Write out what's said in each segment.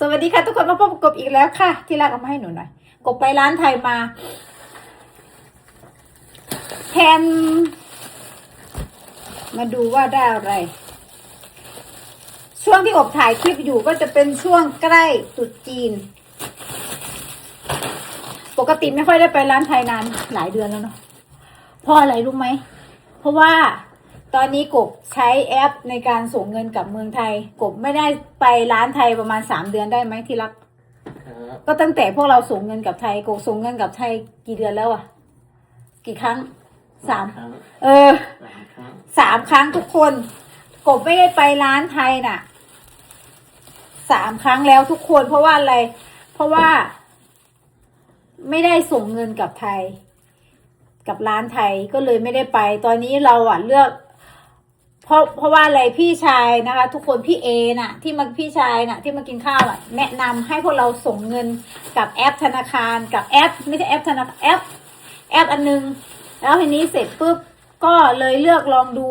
สวัสดีค่ะทุกคนมาพบกับอีกแล้วค่ะ ที่รักเอามาให้หนูหน่อย กบไปร้านไทยมาแทนมาดูว่าได้อะไร ช่วงที่อบถ่ายคลิปอยู่ก็จะเป็นช่วงใกล้ตรุษจีน ปกติไม่ค่อยได้ไปร้านไทยนานหลายเดือนแล้วเนาะเพราะอะไรรู้ไหม เพราะว่า ตอนนี้กบใช้แอปในการส่งเงินกับเมืองไทย กบไม่ได้ไปร้านไทยประมาณสามเดือนได้ไหมที่รัก ครับก็ตั้งแต่พวกเราส่งเงินกับไทยกบส่งเงินกับไทยกี่เดือนแล้วอะกี่ครั้งสามครั้งเออ สามครั้งสามครั้งทุกคน กบไม่ได้ไปร้านไทยน่ะสามครั้งแล้วทุกคนเพราะว่าอะไร เพราะว่า ไม่ได้ส่งเงินกับไทย กับร้านไทยก็เลยไม่ได้ไป ตอนนี้เราอะเลือก เพราะเพราะว่าอะไรพี่ชายนะคะ ทุกคนพี่เอน่ะ ที่มาพี่ชายน่ะ ที่มากินข้าวอะ แนะนำให้พวกเราส่งเงินกับแอปธนาคารกับแอป ไม่ใช่แอปธนาคารแอป แอปอันนึง แล้วทีนี้เสร็จปุ๊บก็เลยเลือกลองดู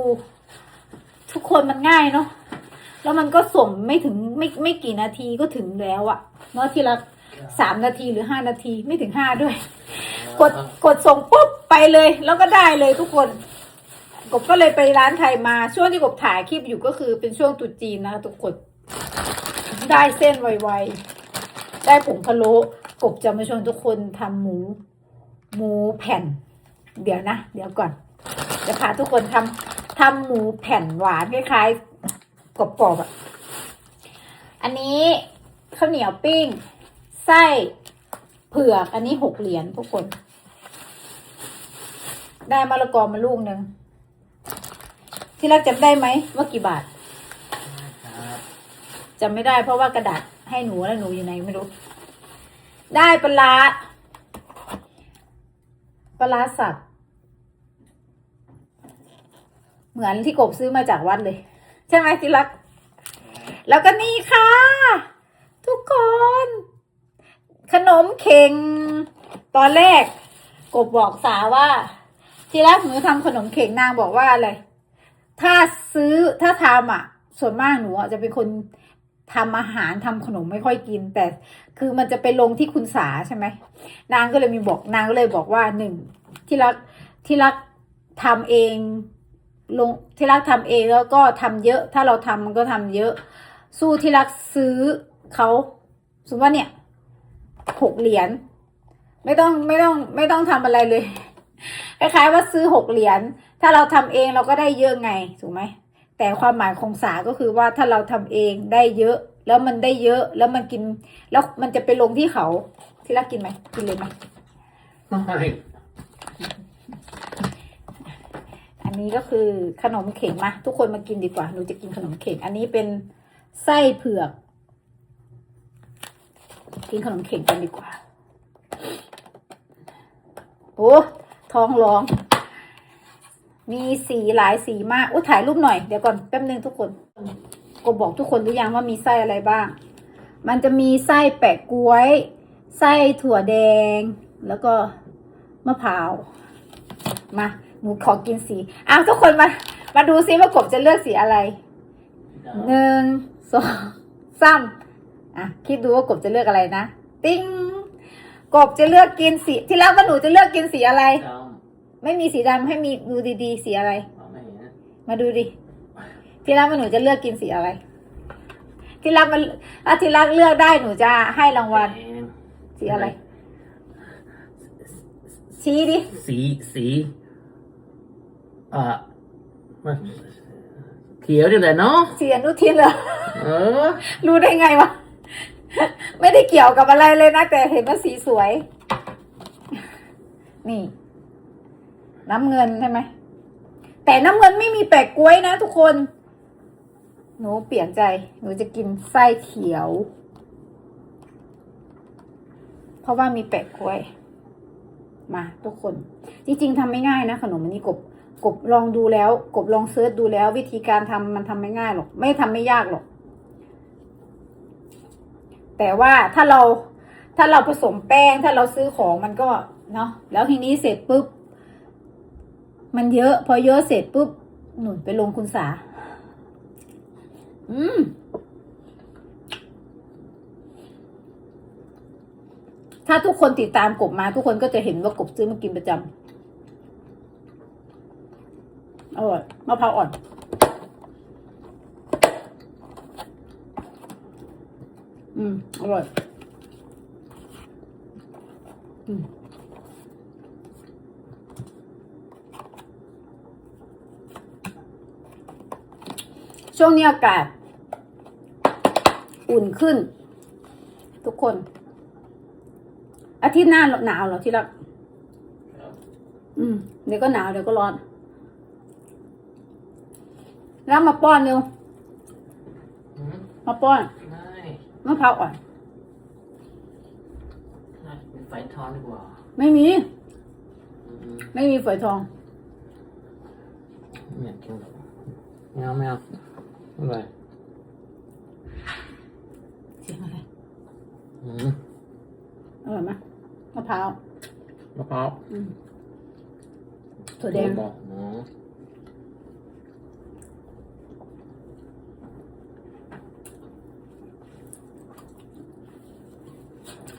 ทุกคนมันง่ายเนาะแล้วมันก็ส่งไม่ถึงไม่ไม่กี่นาทีก็ถึงแล้วอะเนาะทีละสามนาทีหรือห้านาทีไม่ถึงห้าด้วย กดกดส่งปุ๊บไปเลย แล้วก็ได้เลยทุกคน กบก็เลยไปร้านไทยมาช่วงที่กบถ่ายคลิปอยู่ก็คือเป็นช่วงตุจีนนะคะทุกคนได้เส้นไวๆ ได้ผงพะโล้กบจะมาชวนทุกคนทำหมู หมูแผ่น เดี๋ยวนะ เดี๋ยวก่อน จะพาทุกคนทำทำหมูแผ่นหวานคล้ายๆกรอบๆอะอันนี้ข้าวเหนียวปิ้ง ไส้เผือก อันนี้หกเหรียญทุกคน ได้มะละกอมาลูกหนึ่ง ที่รักจำได้ไหมว่ากี่บาทครับจำไม่ได้เพราะว่ากระดาษให้หนูแล้วหนูอยู่ไหนไม่รู้ ได้ปลาร้าปลาร้าสับเหมือนที่กบซื้อมาจากวัดเลย ใช่ไหมที่รัก แล้วก็นี่ค่ะ ทุกคน ขนมเค็ง ตอนแรก กบบอกสาว่า ที่รักหนูทำขนมเข่งนางบอกว่าอะไร ถ้าซื้อถ้าทำอะ ส่วนมากหนูอะจะเป็นคนทำอาหารทำขนมไม่ค่อยกิน แต่คือมันจะไปลงที่คุณสาใช่ไหมนางก็เลยมีบอกนางก็เลยบอกว่าหนึ่งที่รักที่รักทำเองลงที่รักทำเองแล้วก็ทำเยอะ ถ้าเราทำมันก็ทำเยอะ สู้ที่รักซื้อเขาสมมติว่าเนี่ยหกเหรียญไม่ต้องไม่ต้องไม่ต้องทำอะไรเลยคล้ายๆว่าซื้อหกเหรียญ ถ้าเราทำเองเราก็ได้เยอะไงถูกไหมแต่ความหมายของสาก็คือว่าถ้าเราทำเองได้เยอะ แล้วมันได้เยอะแล้วมันกิน แล้วมันจะไปลงที่เขาที่รักกินไหมกินเลยไหมไม่อันนี้ก็คือขนมเข่งมาทุกคนมากินดีกว่าหนูจะกินขนมเข่งอันนี้เป็นไส้เผือก กินขนมเข่งกันดีกว่าโอ้ท้องร้อง มีสีหลายสีมากโอ้ถ่ายรูปหน่อยเดี๋ยวก่อนแป๊บนึงทุกคนก็บอกทุกคนหรือยังว่ามีไส้อะไรบ้าง มันจะมีไส้แปะกล้วย ไส้ถั่วแดง แล้วก็มะพร้าว มาหนูขอกินสีอ้าวทุกคนมา มาดูซิว่ากบจะเลือกสีอะไรหนึ่งสองสามอะคิดดูว่ากบจะเลือกอะไรนะ ติ้งกบจะเลือกกินสีที่แล้วว่าหนูจะเลือกกินสีอะไร ไม่มีสีดำให้มีดูดีๆสีอะไรำเอาไม่เห็นนะมาดูดิ ที่รักว่าหนูจะเลือกกินสีอะไร ที่รักมันอะที่รักเลือกได้หนูจะให้รางวัลแดงสีอะไร ชี้ดิ สีสีเอ่อมันเขียวนี่แหละเนาะสีอนุทินเหรอ เออ รู้ได้ไงวะ ไม่ได้เกี่ยวกับอะไรเลยนะ แต่เห็นว่าสีสวย นี่ น้ำเงินใช่ไหม แต่น้ำเงินไม่มีแปะกล้วยนะทุกคน หนูเปลี่ยนใจ หนูจะกินไส้เขียว เพราะว่ามีแปะกล้วย มาทุกคน จริงๆทำไม่ง่ายนะขนมอันนี้กบ กบลองดูแล้ว กบลองเซิร์ชดูแล้ว วิธีการทำมันทำไม่ง่ายหรอก ไม่ทำไม่ยากหรอก แต่ว่าถ้าเราถ้าเราผสมแป้งถ้าเราซื้อของมันก็เนาะแล้วทีนี้เสร็จปุ๊บ มันเยอะ พอเยอะเสร็จปุ๊บ หนุนไปลงคุณสา อืม ถ้าทุกคนติดตามกบมา ทุกคนก็จะเห็นว่ากบซื้อมากินประจำอร่อยมะพร้าวอ่อนอืม อร่อย อืม ช่วงนี้อากาศ อุ่นขึ้น ทุกคน อาทิตย์หน้าหนาวเหรอที่รักอืมเดี๋ยวก็หนาวเดี๋ยวก็ร้อน แล้วมาป้อนเร็วอืมมาป้อนไม่มะพร้าวอ่อนน่าจะเป็นไฟทอนดีกว่า ไม่มีอืมไม่มีฝอยทอง ไม่อยากกินหรอกไม่เอาไม่เอา ไม่เป็นไรเสียงอะไรอืมอร่อยไหมมะพร้าวมะพร้าวอืมถั่วแดงบอกอ๋อ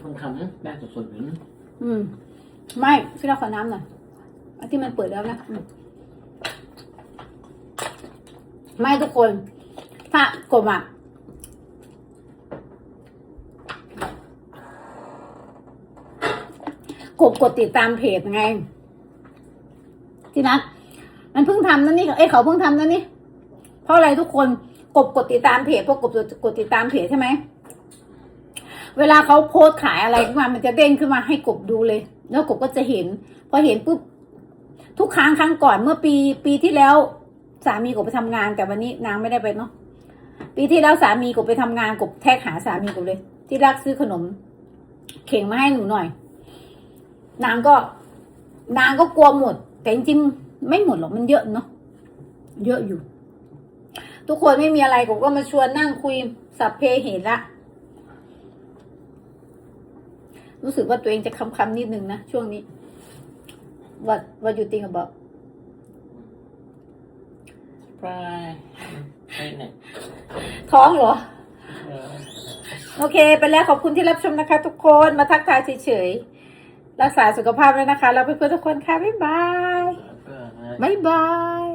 คนทำได้สดๆอยู่นะอืม ไม่พี่เราขอน้ำหน่อยอันที่มันเปิดแล้วนะอืมไม่ทุกคน ถ้ากบอะกดกดติดตามเพจไง ที่นัดมันเพิ่งทำนั่นนี่เอ้เขาเพิ่งทำนั่นนี่เพราะอะไรทุกคนกดกดติดตามเพจพวกกดกดติดตามเพจใช่ไหมเวลาเขาโพสขายอะไรขึ้นมามันจะเด้งขึ้นมาให้กบดูเลย แล้วกบก็จะเห็น พอเห็นปุ๊บทุกครั้งครั้งก่อนเมื่อปีปีที่แล้ว สามีกบไปทำงานแต่วันนี้นางไม่ได้ไปเนาะ ปีที่แล้วสามีกบไปทำงานกบแท็กหาสามีกบเลย ที่รักซื้อขนม เข่งมาให้หนูหน่อย นางก็ นางก็กลัวหมด แต่จริงๆไม่หมดหรอกมันเยอะเนาะเยอะอยู่ ทุกคนไม่มีอะไรกบก็มาชวนนั่งคุยสัพเพเหระรู้สึกว่าตัวเองจะคำคำนิดนึงนะช่วงนี้ what what you think about ไปไปเนี่ยท้องเหรอเออโอเค ไปแล้วขอบคุณที่รับชมนะคะ ทุกคนมาทักทายเฉยๆรักษาสุขภาพด้วยนะคะ แล้วเพื่อนๆทุกคนค่ะ บ๊ายบายเออบ๊ายบาย